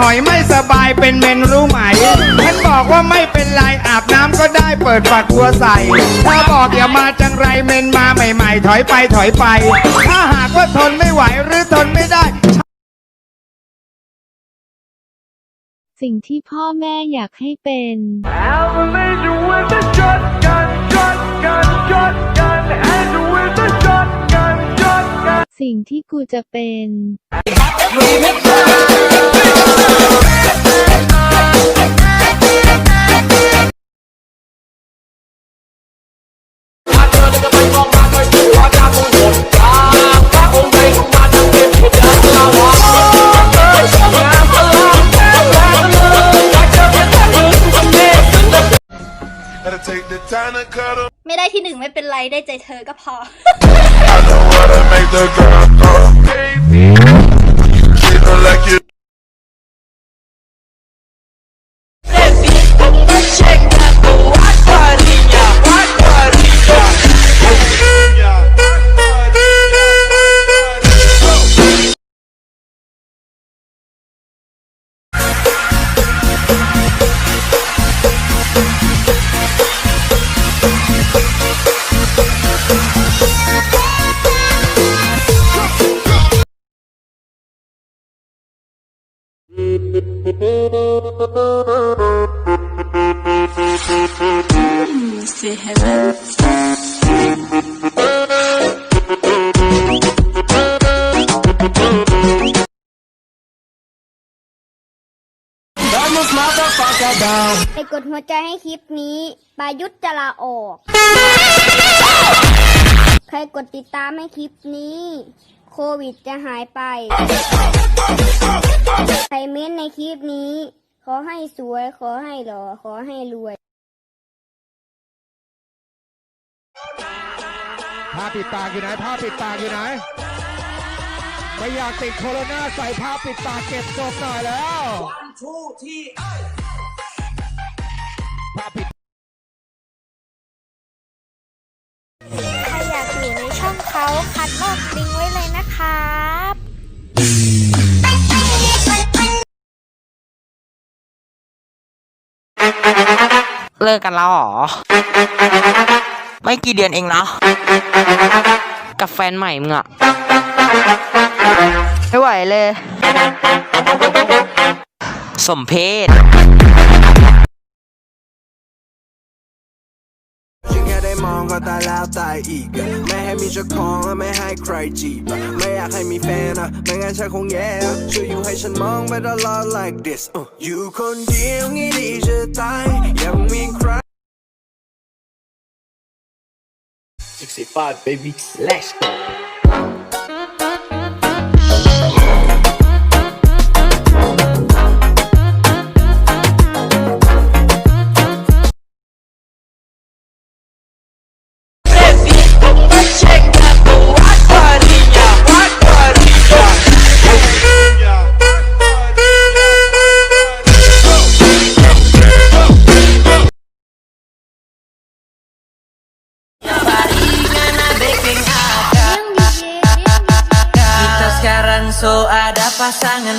หอยไม่สบายเป็นเมนรู้ไหมฉันบอกว่าไม่เป็นไรอาบน้ำก็ได้เปิดฝักบัวใส่ ถ้าบอกอย่ามาจังไรเมนมาใหม่ ๆ ถอยไปถอยไป ถ้าหากว่าทนไม่ไหวหรือทนไม่ได้ สิ่งที่พ่อแม่อยากให้เป็น สิ่งที่กูจะเป็น ไม่ได้ที่หนึ่งไม่เป็นไรได้ใจเธอก็พอ I know how to make the girl go crazy. Treat her like you. Down. ไปกดหัวใจให้คลิปนี้ปายุทธจะลาออก ใครกดติดตามให้คลิปนี้ โควิดจะหายไป ใครเม้นในคลิปนี้ ขอให้สวย ขอให้หล่อ ขอให้รวย ผ้าปิดปากอยู่ไหนผ้าปิดปากอยู่ไหน ไม่อยากติดโคโรนาใส่ผ้าปิดปากเก็บศพหน่อยแล้วผ้าปิดใครอยากอยู่ในช่องเขาคัดลอกลิงก์ไว้เลยนะครับเลิกกันแล้วเหรอ ไม่กี่เดือนเองนะ กับแฟนใหม่มึงอะ ไม่ไหวเลย สมเพศยิ่งแค่ได้มองก็ตายแล้วตายอีกอะไม่ให้มีเจ้าของและไม่ให้ใครจีบอะไม่อยากให้มีแฟนอะไม่งั้นฉันคงแย่อะช่วยอยู่ให้ฉันมองไปตลอด like this uh. อยู่คนเดียวงี้ดีจะตายยังมีใคร 65 baby let's go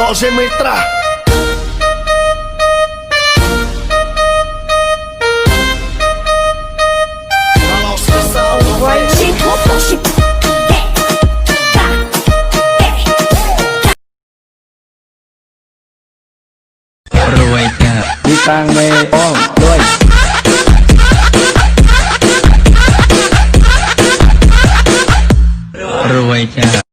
Antes goce metra. มีตังไม่อ้อมด้วย รวยจ้ะ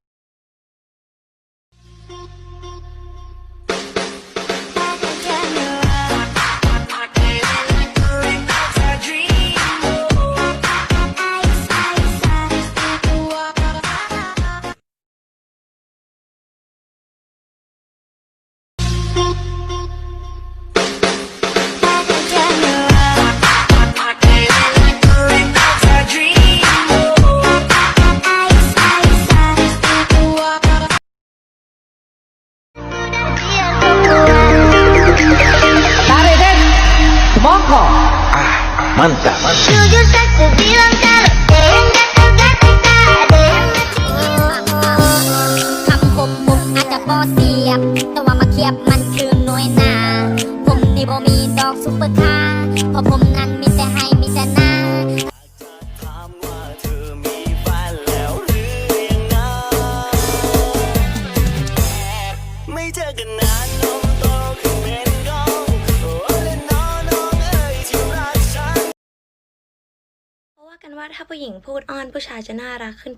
ถ้าผู้หญิงพูดอ้อนผู้ชายจะน่ารักขึ้น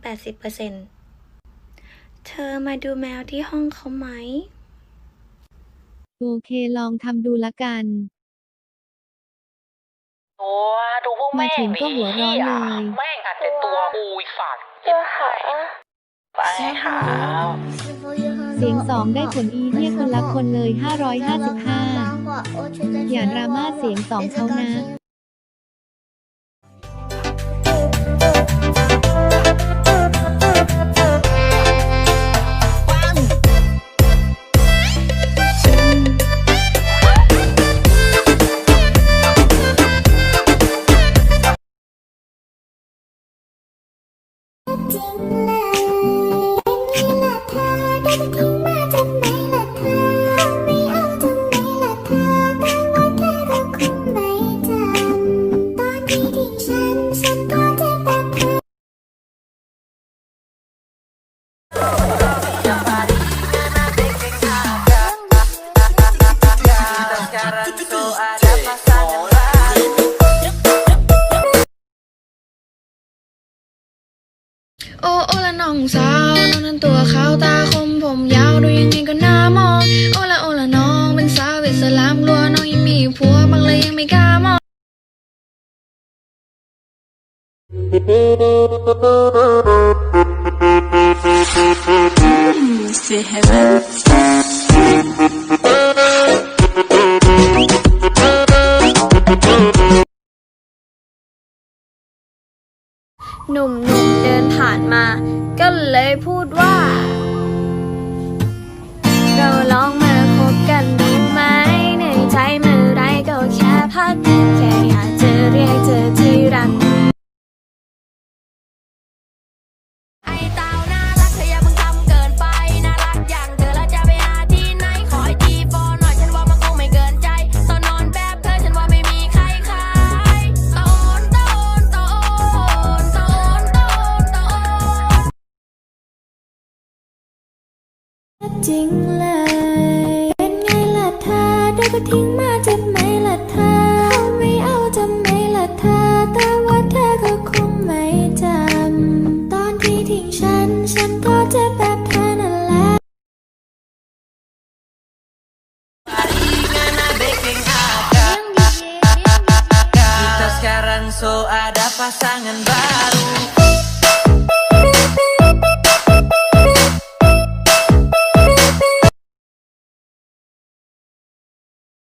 80%เธอมาดูแมวที่ห้องเขาไหม โอเคลองทำดูละกัน โอ้ดูพวกมาแม่งถึงก็หัวร้อนเลยแม่งอัดแต่ตัวกูอีกสัตว์เจ็บหายไปหาเสียงสองได้ผลอีเฮียคนละคนเลย 555 อย่าดราม่าเสียงสองเขานะ อ้โอละน้องสาวน้องนั้นตัวขาวตาคมผมยาวดูยังไงก็น่ามอง โอละโอละน้องเป็นสาวอิสลามกลัวน้องยังมีผัวบางเลยยังไม่กล้ามอง หนุ่มๆเดินผ่านมา ก็เลยพูดว่า เราลองมาคบกันดูไหมเหนื่อยใจเมื่อไรก็แค่พักแค่อยากจะเรียกเธอ จริงเลย เป็นไงล่ะเธอได้ก็ทิ้งมาจะไหมล่ะเธอเขาไม่เอาจะไหมล่ะเธอ แต่ว่าเธอก็คงไม่จำ ตอนที่ทิ้งฉัน ฉันก็เจ็บแบบเธอนั่นแหละ Kita sekarang so ada pasangan